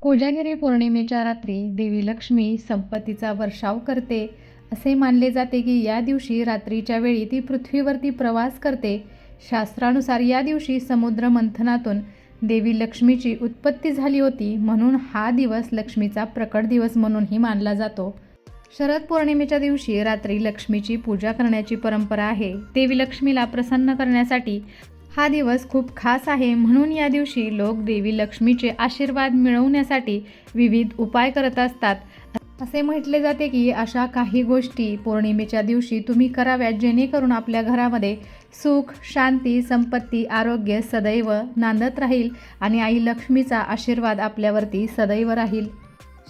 कोजागिरी पौर्णिमेच्या रात्री देवी लक्ष्मी संपत्तीचा वर्षाव करते. असे मानले जाते की या दिवशी रात्रीच्या वेळी ती पृथ्वीवरती प्रवास करते. शास्त्रानुसार या दिवशी समुद्र मंथनातून देवी लक्ष्मीची उत्पत्ती झाली होती म्हणून हा दिवस लक्ष्मीचा प्रकट दिवस म्हणूनही मानला जातो. शरद पौर्णिमेच्या दिवशी रात्री लक्ष्मीची पूजा करण्याची परंपरा आहे. देवी लक्ष्मीला प्रसन्न करण्यासाठी हा दिवस खूप खास आहे. म्हणून या दिवशी लोक देवी लक्ष्मीचे आशीर्वाद मिळवण्यासाठी विविध उपाय करत असतात. असे म्हटले जाते की अशा काही गोष्टी पौर्णिमेच्या दिवशी तुम्ही कराव्यात जेणेकरून आपल्या घरामध्ये सुख शांती संपत्ती आरोग्य सदैव नांदत राहील आणि आई लक्ष्मीचा आशीर्वाद आपल्यावरती सदैव राहील.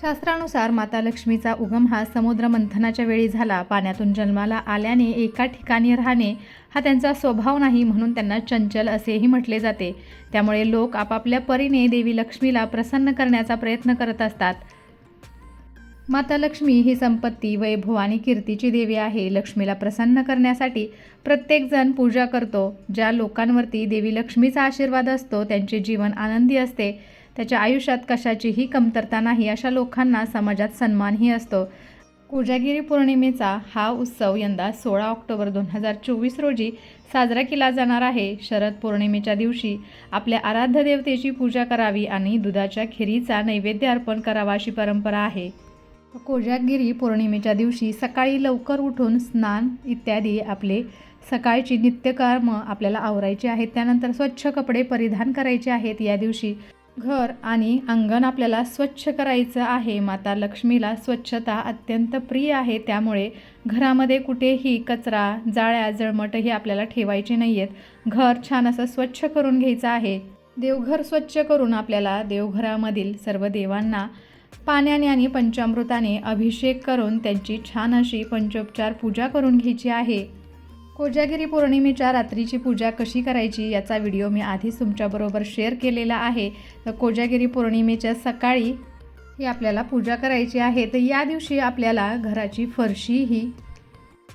शास्त्रानुसार माता लक्ष्मीचा उगम हा समुद्र मंथनाच्या वेळी झाला. पाण्यातून जन्माला आल्याने एका ठिकाणी राहणे हा त्यांचा स्वभाव नाही म्हणून त्यांना चंचल असेही म्हटले जाते. त्यामुळे लोक आपापल्या परीने देवी लक्ष्मीला प्रसन्न करण्याचा प्रयत्न करत असतात. माता लक्ष्मी ही संपत्ती वैभव आणि कीर्तीची देवी आहे. लक्ष्मीला प्रसन्न करण्यासाठी प्रत्येकजण पूजा करतो. ज्या लोकांवरती देवी लक्ष्मीचा आशीर्वाद असतो त्यांचे जीवन आनंदी असते. त्याच्या आयुष्यात कशाचीही कमतरता नाही अशा लोकांना समाजात सन्मानही असतो. कोजागिरी पौर्णिमेचा हा उत्सव यंदा सोळा ऑक्टोबर दोन हजार चोवीस रोजी साजरा केला जाणार आहे. शरद पौर्णिमेच्या दिवशी आपल्या आराध्य देवतेची पूजा करावी आणि दुधाच्या खिरीचा नैवेद्य अर्पण करावा अशी परंपरा आहे. कोजागिरी पौर्णिमेच्या दिवशी सकाळी लवकर उठून स्नान इत्यादी आपले सकाळची नित्यकर्म आपल्याला आवरायचे आहेत. त्यानंतर स्वच्छ कपडे परिधान करायचे आहेत. या दिवशी घर आणि अंगण आपल्याला स्वच्छ करायचं आहे. माता लक्ष्मीला स्वच्छता अत्यंत प्रिय आहे. त्यामुळे घरामध्ये कुठेही कचरा जाळ्या जळमटही आपल्याला ठेवायचे नाही आहेत घर छान असं स्वच्छ करून घ्यायचं आहे. देवघर स्वच्छ करून आपल्याला देवघरामधील सर्व देवांना पाण्याने आणि पंचामृताने अभिषेक करून त्यांची छान अशी पंचोपचार पूजा करून घ्यायची आहे. कोजागिरी पौर्णिमेच्या रात्रीची पूजा कशी करायची याचा व्हिडिओ मी आधीच तुमच्याबरोबर शेअर केलेला आहे. तर कोजागिरी पौर्णिमेच्या सकाळी ही आपल्याला पूजा करायची आहे. तर या दिवशी आपल्याला घराची फरशी ही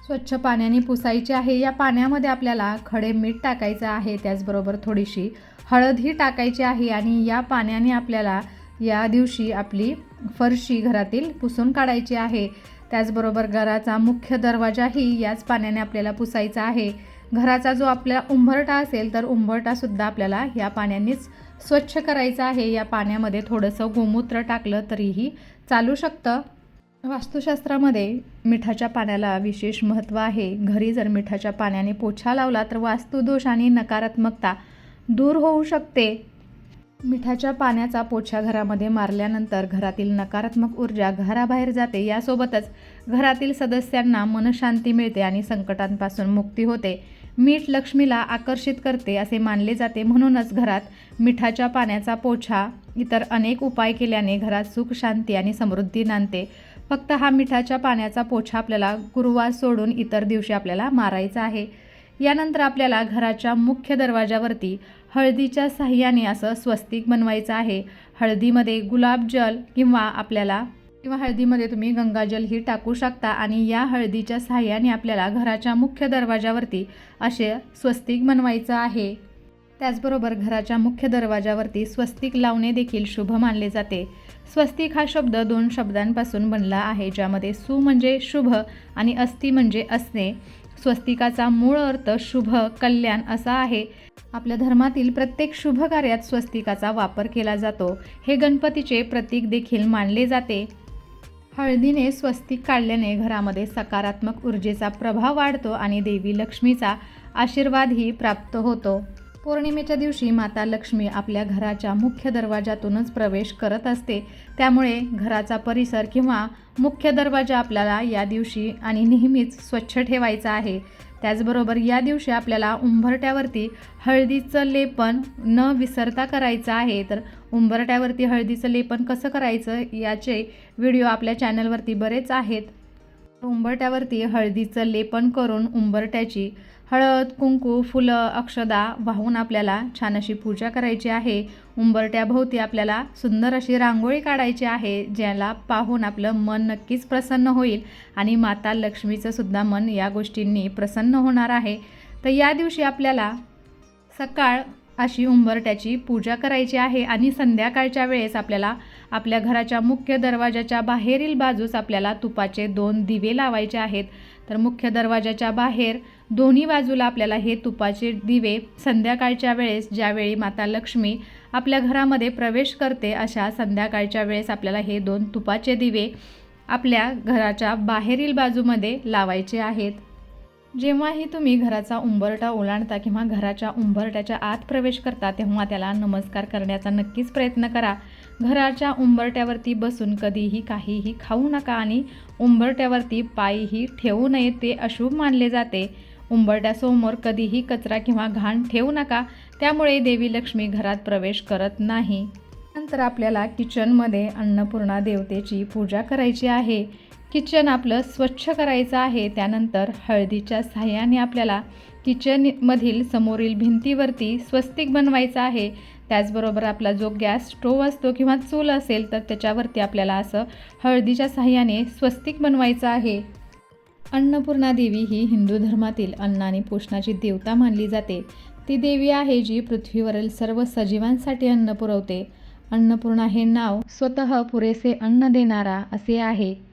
स्वच्छ पाण्याने पुसायची आहे. या पाण्यामध्ये आपल्याला खडे मीठ टाकायचं आहे. त्याचबरोबर थोडीशी हळदही टाकायची आहे आणि या पाण्याने आपल्याला या दिवशी आपली फरशी घरातील पुसून काढायची आहे. त्याचबरोबर घराचा मुख्य दरवाजाही याच पाण्याने आपल्याला पुसायचा आहे. घराचा जो आपला उंबरटा असेल तर उंबरटासुद्धा आपल्याला या पाण्यानेच स्वच्छ करायचा आहे. या पाण्यामध्ये थोडंसं गोमूत्र टाकलं तरीही चालू शकतं. वास्तुशास्त्रामध्ये मिठाच्या पाण्याला विशेष महत्त्व आहे. घरी जर मिठाच्या पाण्याने पोछा लावला तर वास्तुदोष आणि नकारात्मकता दूर होऊ शकते. मिठाच्या पाण्याचा पोछा घरामध्ये मारल्यानंतर घरातील नकारात्मक ऊर्जा घराबाहेर जाते. यासोबतच घरातील सदस्यांना मनशांती मिळते आणि संकटांपासून मुक्ती होते. मीठ लक्ष्मीला आकर्षित करते असे मानले जाते. म्हणूनच घरात मिठाच्या पाण्याचा पोछा इतर अनेक उपाय केल्याने घरात सुख शांती आणि समृद्धी नांदते. फक्त हा मिठाच्या पाण्याचा पोछा आपल्याला गुरुवार सोडून इतर दिवशी आपल्याला मारायचा आहे. यानंतर आपल्याला घराच्या मुख्य दरवाजावरती हळदीच्या साह्याने असं स्वस्तिक बनवायचं आहे. हळदीमध्ये गुलाबजल किंवा आपल्याला किंवा हळदीमध्ये तुम्ही गंगाजलही टाकू शकता आणि या हळदीच्या साह्याने आपल्याला घराच्या मुख्य दरवाजावरती असे स्वस्तिक बनवायचं आहे. त्याचबरोबर घराच्या मुख्य दरवाजावरती स्वस्तिक लावणे देखील शुभ मानले जाते. स्वस्तिक हा शब्द दोन शब्दांपासून बनला आहे ज्यामध्ये सु म्हणजे शुभ आणि अस्थि म्हणजे असणे. स्वस्तिकाचा मूळ अर्थ शुभ कल्याण असा आहे. आपल्या धर्मातील प्रत्येक शुभ कार्यात स्वस्तिकाचा वापर केला जातो. हे गणपतीचे प्रतीक देखील मानले जाते. हळदीने स्वस्तिक काढल्याने घरामध्ये सकारात्मक ऊर्जेचा प्रभाव वाढतो आणि देवी लक्ष्मीचा आशीर्वादही प्राप्त होतो. पौर्णिमेच्या दिवशी माता लक्ष्मी आपल्या घराच्या मुख्य दरवाजातूनच प्रवेश करत असते. त्यामुळे घराचा परिसर किंवा मुख्य दरवाजा आपल्याला या दिवशी आणि नेहमीच स्वच्छ ठेवायचा आहे. त्याचबरोबर या दिवशी आपल्याला उंबरट्यावरती हळदीचं लेपन न विसरता करायचं आहे. तर उंबरट्यावरती हळदीचं लेपन कसं करायचं याचे व्हिडिओ आपल्या चॅनलवरती बरेच आहेत. उंबरट्यावरती हळदीचं लेपन करून उंबरट्याची हळद कुंकू फुलं अक्षदा वाहून आपल्याला छान अशी पूजा करायची आहे. उंबरट्याभोवती आपल्याला सुंदर अशी रांगोळी काढायची आहे ज्याला पाहून आपलं मन नक्कीच प्रसन्न होईल आणि माता लक्ष्मीचं सुद्धा मन या गोष्टींनी प्रसन्न होणार आहे. तर या दिवशी आपल्याला सकाळ अशी उंबरट्याची पूजा करायची आहे आणि संध्याकाळच्या वेळेस आपल्याला आपल्या घराच्या मुख्य दरवाजाच्या बाहेरील बाजूस आपल्याला तुपाचे दोन दिवे लावायचे आहेत. तर मुख्य दरवाजाच्या बाहेर दोन्ही बाजूला आपल्याला हे तुपाचे दिवे संध्याकाळच्या वेळेस ज्यावेळी माता लक्ष्मी आपल्या घरामध्ये प्रवेश करते अशा संध्याकाळच्या वेळेस आपल्याला हे दोन तुपाचे दिवे आपल्या घराच्या बाहेरील बाजूमध्ये लावायचे आहेत. जेव्हाही तुम्ही घराचा उंबरटा ओलांडता किंवा घराच्या उंबरट्याच्या आत प्रवेश करता तेव्हा त्याला नमस्कार करण्याचा नक्कीच प्रयत्न करा. घराच्या उंबरट्यावरती बसून कधीही काहीही खाऊ नका आणि उंबरट्यावरती पायही ठेवू नये ते अशुभ मानले जाते. उंबरट्यासमोर कधीही कचरा किंवा घाण ठेवू नका त्यामुळे देवी लक्ष्मी घरात प्रवेश करत नाही. नंतर आपल्याला किचनमध्ये अन्नपूर्णा देवतेची पूजा करायची आहे. किचन आपलं स्वच्छ करायचं आहे त्यानंतर हळदीच्या सहाय्याने आपल्याला किचनमधील समोरील भिंतीवरती स्वस्तिक बनवायचं आहे. त्याचबरोबर आपला जो गॅस स्टोव असतो किंवा चूल असेल तर त्याच्यावरती आपल्याला असं हळदीच्या सहाय्याने स्वस्तिक बनवायचं आहे. अन्नपूर्णा देवी ही हिंदू धर्मातील अन्न आणि पोषणाची देवता मानली जाते. ती देवी आहे जी पृथ्वीवरील सर्व सजीवांसाठी अन्न पुरवते. अन्नपूर्णा हे नाव स्वतः पुरेसे अन्न देणारा असे आहे.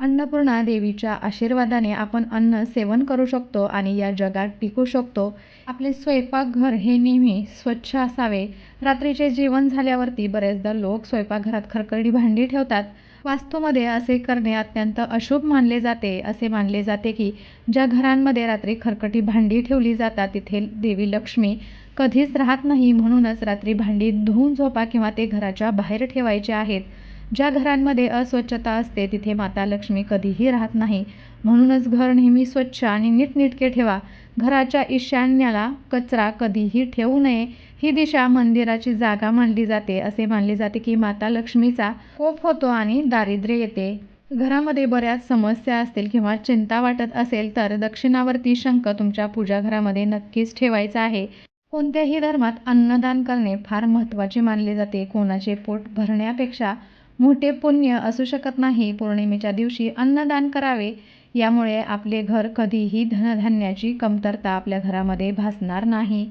अन्नपूर्णा देवीच्या आशीर्वादाने आपण अन्न सेवन करू शकतो आणि या जगात टिकू शकतो. आपले स्वयंपाकघर हे नेहमी स्वच्छ असावे. रात्रीचे जेवण झाल्यावरती बरेचदा लोक स्वयंपाकघरात खरकडी भांडी ठेवतात. वास्तूमध्ये असे करणे अत्यंत अशुभ मानले जाते. असे मानले जाते की ज्या घरांमध्ये रात्री खरकटी भांडी ठेवली जातात तिथे देवी लक्ष्मी कधीच राहत नाही. म्हणूनच रात्री भांडी धुवून झोपा किंवा ते घराच्या बाहेर ठेवायचे आहेत. ज्या घरांमध्ये अस्वच्छता असते तिथे माता लक्ष्मी कधीही राहत नाही. म्हणूनच घर नेहमी स्वच्छ आणि नीटनेटके ठेवा. घराच्या ईशान्याला कचरा कधीही ठेवू नये. ही दिशा मंदिराची जागा मानली जाते असे मानले जाते की माता लक्ष्मीचा कोप होतो आणि दारिद्र्य येते. घरामध्ये बऱ्याच समस्या असतील किंवा चिंता वाटत असेल तर दक्षिणावरती शंख तुमच्या पूजाघरामध्ये नक्कीच ठेवायचा आहे. कोणत्याही धर्मात अन्नदान करणे फार महत्त्वाचे मानले जाते. कोणाचे पोट भरण्यापेक्षा मोठे पुण्य असू शकत नाही. पौर्णिमेच्या दिवशी अन्नदान करावे यामुळे आपले घर कधीही धनधान्याची कमतरता आपल्या घरामध्ये भासणार नाही.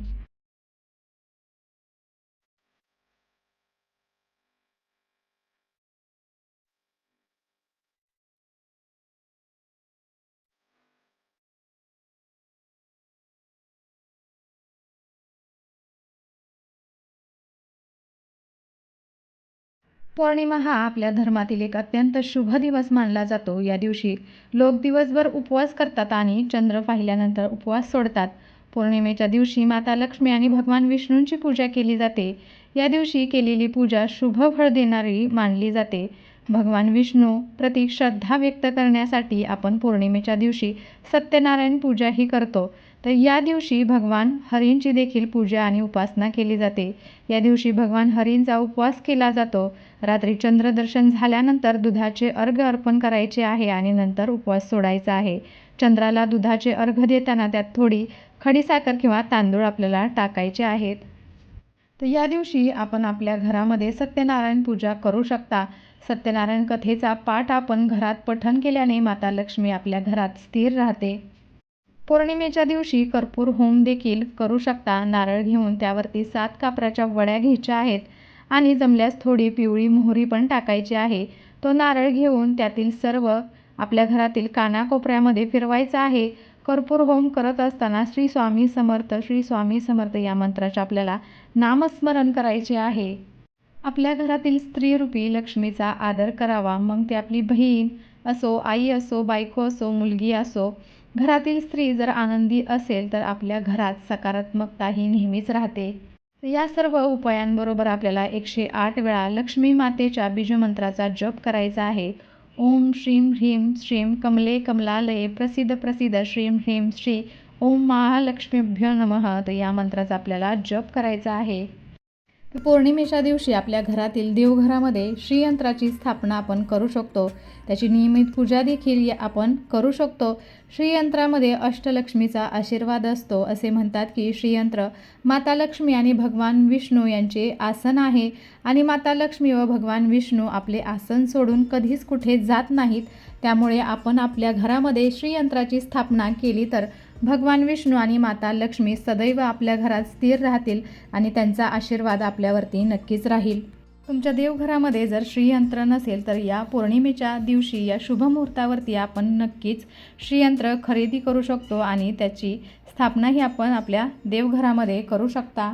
पौर्णिमा हा आपल्या धर्मातील एक अत्यंत शुभ दिवस मानला जातो. या दिवशी लोक दिवसभर उपवास करतात आणि चंद्र पाहिल्यानंतर उपवास सोडतात. पौर्णिमेच्या दिवशी माता लक्ष्मी आणि भगवान विष्णूंची पूजा केली जाते. या दिवशी केलेली पूजा शुभ फळ देणारी मानली जाते. भगवान विष्णू प्रति श्रद्धा व्यक्त करण्यासाठी आपण पौर्णिमेच्या दिवशी सत्यनारायण पूजाही करतो. तर या दिवशी भगवान हरींची देखील पूजा आणि उपासना केली जाते. या दिवशी भगवान हरींचा उपवास केला जातो. रात्री चंद्रदर्शन झाल्यानंतर दुधाचे अर्घ अर्पण करायचे आहे आणि नंतर उपवास सोडायचा आहे. चंद्राला दुधाचे अर्घ देताना त्यात थोडी खडीसाखर किंवा तांदूळ आपल्याला टाकायचे आहेत. तर या दिवशी आपण आपल्या घरामध्ये सत्यनारायण पूजा करू शकता. सत्यनारायण कथेचा पाठ आपण घरात पठण केल्याने माता लक्ष्मी आपल्या घरात स्थिर राहते. पौर्णिमेच्या दिवशी कर्पूर होम देखील करू शकता. नारळ घेऊन त्यावरती सात कापराच्या वड्या घ्यायच्या आहेत आणि जमल्यास थोडी पिवळी मोहरी पण टाकायची आहे. तो नारळ घेऊन त्यातील सर्व आपल्या घरातील कानाकोपऱ्यामध्ये फिरवायचा आहे. कर्पूर होम करत असताना श्री स्वामी समर्थ श्री स्वामी समर्थ या मंत्राचे आपल्याला नामस्मरण करायचे आहे. आपल्या घरातील स्त्रीरूपी लक्ष्मीचा आदर करावा. मग ती आपली बहीण असो आई असो बायको असो मुलगी असो घरातील स्त्री जर आनंदी असेल तर आपल्या घरात सकारात्मकता ही नेहमीच राहते. या सर्व उपायांबरोबर आपल्याला एकशे आठ वेळा लक्ष्मी मातेच्या बीजमंत्राचा जप करायचा आहे. ओम श्रीं ह्रीं श्रीं कमले कमलालये प्रसिद्ध प्रसिद्ध श्रीं ह्रीं श्री. ओम महालक्ष्मीभ्य नमः. तर या मंत्राचा आपल्याला जप करायचा आहे. पौर्णिमेच्या दिवशी आपल्या घरातील देवघरामध्ये श्रीयंत्राची स्थापना आपण करू शकतो. त्याची नियमित पूजा देखील आपण करू शकतो. श्रीयंत्रामध्ये अष्टलक्ष्मीचा आशीर्वाद असतो असे म्हणतात की श्रीयंत्र माता लक्ष्मी आणि भगवान विष्णू यांचे आसन आहे. आणि माता लक्ष्मी व भगवान विष्णू आपले आसन सोडून कधीच कुठे जात नाहीत. त्यामुळे आपण आपल्या घरामध्ये श्रीयंत्राची स्थापना केली तर भगवान विष्णू आणि माता लक्ष्मी सदैव आपल्या घरात स्थिर राहतील आणि त्यांचा आशीर्वाद आपल्यावरती नक्कीच राहील. तुमच्या देवघरामध्ये जर श्रीयंत्र नसेल तर या पौर्णिमेच्या दिवशी या शुभ मुहूर्तावरती आपण नक्कीच श्रीयंत्र खरेदी करू शकतो आणि त्याची स्थापनाही आपण आपल्या देवघरामध्ये करू शकता.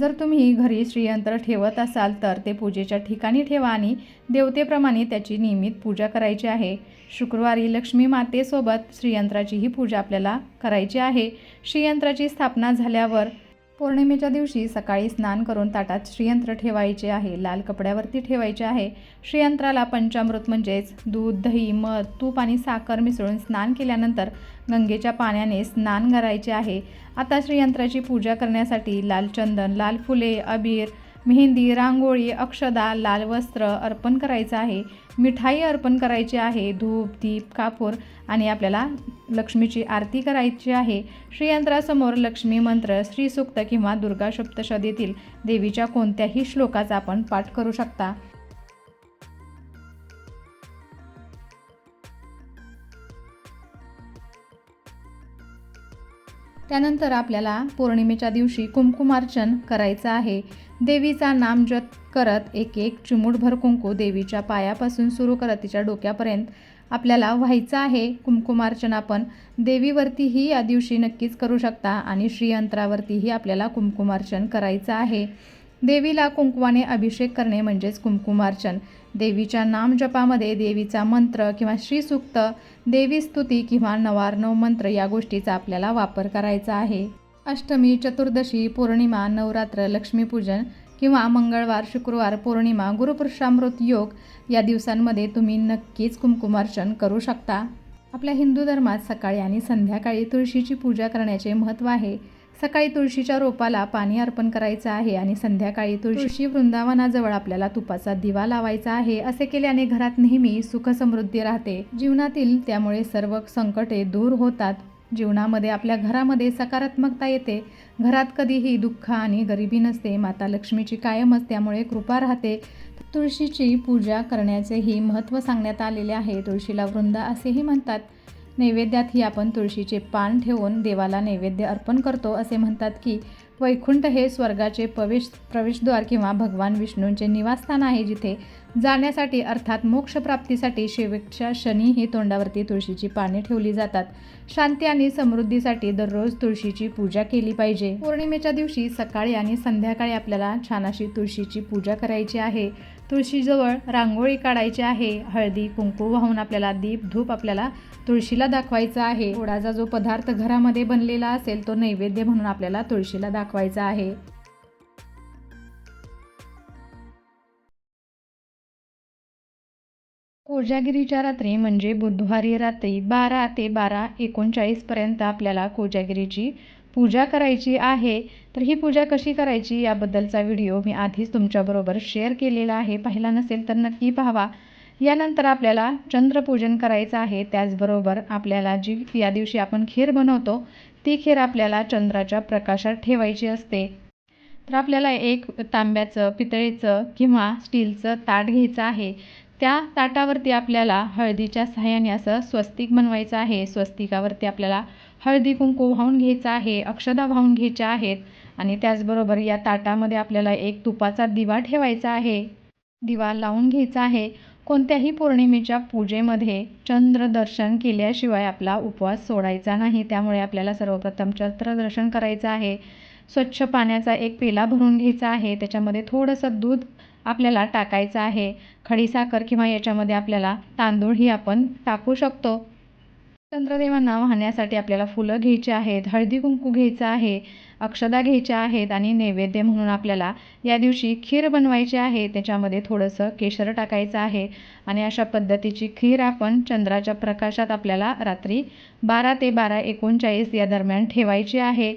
जर तुम्ही घरी श्रीयंत्र ठेवत असाल तर ते पूजेच्या ठिकाणी ठेवा आणि देवतेप्रमाणे त्याची नियमित पूजा करायची आहे. शुक्रवारी लक्ष्मी मातेसोबत श्रीयंत्राचीही पूजा आपल्याला करायची आहे. श्रीयंत्राची स्थापना झाल्यावर पौर्णिमेच्या दिवशी सकाळी स्नान करून ताटात श्रीयंत्र ठेवायचे आहे. लाल कपड्यावरती ठेवायचे आहे. श्रीयंत्राला पंचामृत म्हणजेच दूध दही मध तूप आणि साखर मिसळून स्नान केल्यानंतर गंगेच्या पाण्याने स्नान करायचे आहे. आता श्रीयंत्राची पूजा करण्यासाठी लाल चंदन लाल फुले अबीर मेहंदी रांगोळी अक्षदा लाल वस्त्र अर्पण करायचं आहे. मिठाई अर्पण करायची आहे. धूप दीप कापूर आणि आपल्याला लक्ष्मीची आरती करायची आहे. श्रीयंत्रासमोर लक्ष्मी मंत्र श्रीसूक्त किंवा दुर्गा सप्तशतीतील देवीच्या कोणत्याही श्लोकाचा आपण पाठ करू शकता. त्यानंतर आपल्याला पौर्णिमेच्या दिवशी कुमकुमार्चन करायचं आहे. देवीचा नाम जप करत एक एक चिमूटभर कुंकू देवीच्या पायापासून सुरू करत तिच्या डोक्यापर्यंत आपल्याला व्हायचं आहे. कुंकुमार्चन आपण देवीवरतीही या दिवशी नक्कीच करू शकता आणि श्रीयंत्रावरतीही आपल्याला कुंकुमार्चन करायचं आहे. देवीला कुंकवाने अभिषेक करणे म्हणजेच कुंकुमार्चन. देवीच्या नामजपामध्ये देवीचा मंत्र किंवा श्रीसूक्त देवी स्तुती किंवा नवार्णव मंत्र या गोष्टीचा आपल्याला वापर करायचा आहे. अष्टमी चतुर्दशी पौर्णिमा नवरात्र लक्ष्मीपूजन किंवा मंगळवार शुक्रवार पौर्णिमा गुरुपुरुषामृत योग या दिवसांमध्ये तुम्ही नक्कीच कुमकुमार्चन करू शकता. आपल्या हिंदू धर्मात सकाळी आणि संध्याकाळी तुळशीची पूजा करण्याचे महत्त्व आहे. सकाळी तुळशीच्या रोपाला पाणी अर्पण करायचं आहे आणि संध्याकाळी तुळशी वृंदावनाजवळ आपल्याला तुपाचा दिवा लावायचा आहे असे केल्याने घरात नेहमी सुख समृद्धी राहते. जीवनातील त्यामुळे सर्व संकटे दूर होतात. जीवनामध्ये आपल्या घरामध्ये सकारात्मकता येते. घरात कधीही दुःख आणि गरिबी नसते. माता लक्ष्मीची कायमच त्यामुळे कृपा राहते. तुळशीची पूजा करण्याचेही महत्त्व सांगण्यात आलेले आहे. तुळशीला वृंदा असेही म्हणतात. नैवेद्यातही आपण तुळशीचे पान ठेवून देवाला नैवेद्य अर्पण करतो असे म्हणतात की वैकुंठ हे स्वर्गाचे प्रवेश प्रवेशद्वार किंवा भगवान विष्णूंचे निवासस्थान आहे जिथे जाण्यासाठी अर्थात मोक्षप्राप्तीसाठी शेवटच्या शनी ही तोंडावरती तुळशीची पाने ठेवली जातात. शांती आणि समृद्धीसाठी दररोज तुळशीची पूजा केली पाहिजे. पौर्णिमेच्या दिवशी सकाळी आणि संध्याकाळी आपल्याला छान अशी तुळशीची पूजा करायची आहे. तुळशीजवळ रांगोळी काढायची आहे. हळदी कुंकू वाहून आपल्याला दीप धूप आपल्याला तुळशीला दाखवायचा आहे. गोडाचा जो पदार्थ घरामध्ये बनलेला असेल तो नैवेद्य म्हणून आपल्याला तुळशीला दाखवायचा आहे. कोजागिरीच्या रात्री म्हणजे बुधवारी रात्री बारा ते बारा एकोणचाळीसपर्यंत आपल्याला कोजागिरीची पूजा करायची आहे. तर ही पूजा कशी करायची याबद्दलचा व्हिडिओ मी आधीच तुमच्याबरोबर शेअर केलेला आहे. पाहिला नसेल तर नक्की पाहावा. यानंतर आपल्याला चंद्रपूजन करायचं आहे. त्याचबरोबर आपल्याला जी या दिवशी आपण खीर बनवतो ती खीर आपल्याला चंद्राच्या प्रकाशात ठेवायची असते. तर आपल्याला एक तांब्याचं पितळेचं किंवा स्टीलचं ताट घ्यायचं आहे. त्या ताटावरती आपल्याला हळदीच्या सहाय्याने असं स्वस्तिक बनवायचं आहे. स्वस्तिकावरती आपल्याला हळदी कुंकू वाहून घ्यायचं आहे. अक्षदा वाहून घ्यायच्या आहेत. आणि त्याचबरोबर या ताटामध्ये आपल्याला एक तुपाचा दिवा ठेवायचा आहे. दिवा लावून घ्यायचा आहे. कोणत्याही पौर्णिमेच्या पूजेमध्ये चंद्रदर्शन केल्याशिवाय आपला उपवास सोडायचा नाही. त्यामुळे आपल्याला सर्वप्रथम चंद्रदर्शन करायचं आहे. स्वच्छ पाण्याचा एक पेला भरून घ्यायचा आहे. त्याच्यामध्ये थोडंसं दूध आपल्याला टाकायचं आहे. खडीसाखर किंवा याच्यामध्ये आपल्याला तांदूळही आपण टाकू शकतो. चंद्रदेवांना वाहण्यासाठी आपल्याला फुलं घ्यायची आहेत हळदी कुंकू घ्यायचं आहे अक्षदा घ्यायच्या आहेत आणि नैवेद्य म्हणून आपल्याला या दिवशी खीर बनवायची आहे. त्याच्यामध्ये थोडंसं केशर टाकायचं आहे आणि अशा पद्धतीची खीर आपण चंद्राच्या प्रकाशात आपल्याला रात्री बारा ते बारा एकोणचाळीस या दरम्यान ठेवायची आहे.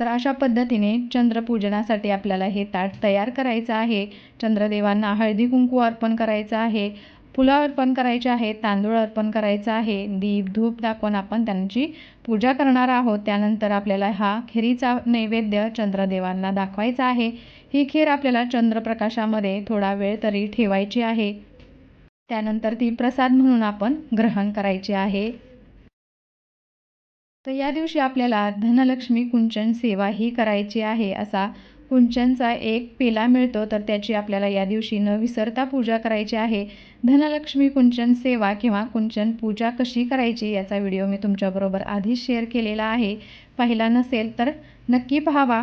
तर अशा पद्धतीने चंद्रपूजनासाठी आपल्याला हे ताट तयार करायचं आहे. चंद्रदेवांना हळदी कुंकू अर्पण करायचं आहे. फुलं अर्पण करायचे आहेत तांदूळ अर्पण करायचं आहे दीप धूप दाखवून आपण त्यांची पूजा करणार आहोत. त्यानंतर आपल्याला हा खिरीचा नैवेद्य चंद्रदेवांना दाखवायचा आहे. ही खीर आपल्याला चंद्रप्रकाशामध्ये थोडा वेळ तरी ठेवायची आहे. त्यानंतर ती प्रसाद म्हणून आपण ग्रहण करायची आहे. तर या दिवशी आपल्याला धनलक्ष्मी कुंचन सेवा ही करायची आहे असा कुंचनचा एक पेला मिळतो तर त्याची आपल्याला या दिवशी न विसरता पूजा करायची आहे. धनलक्ष्मी कुंचन सेवा किंवा कुंचन पूजा कशी करायची याचा व्हिडिओ मी तुमच्याबरोबर आधीच शेअर केलेला आहे. पाहिला नसेल तर नक्की पाहावा.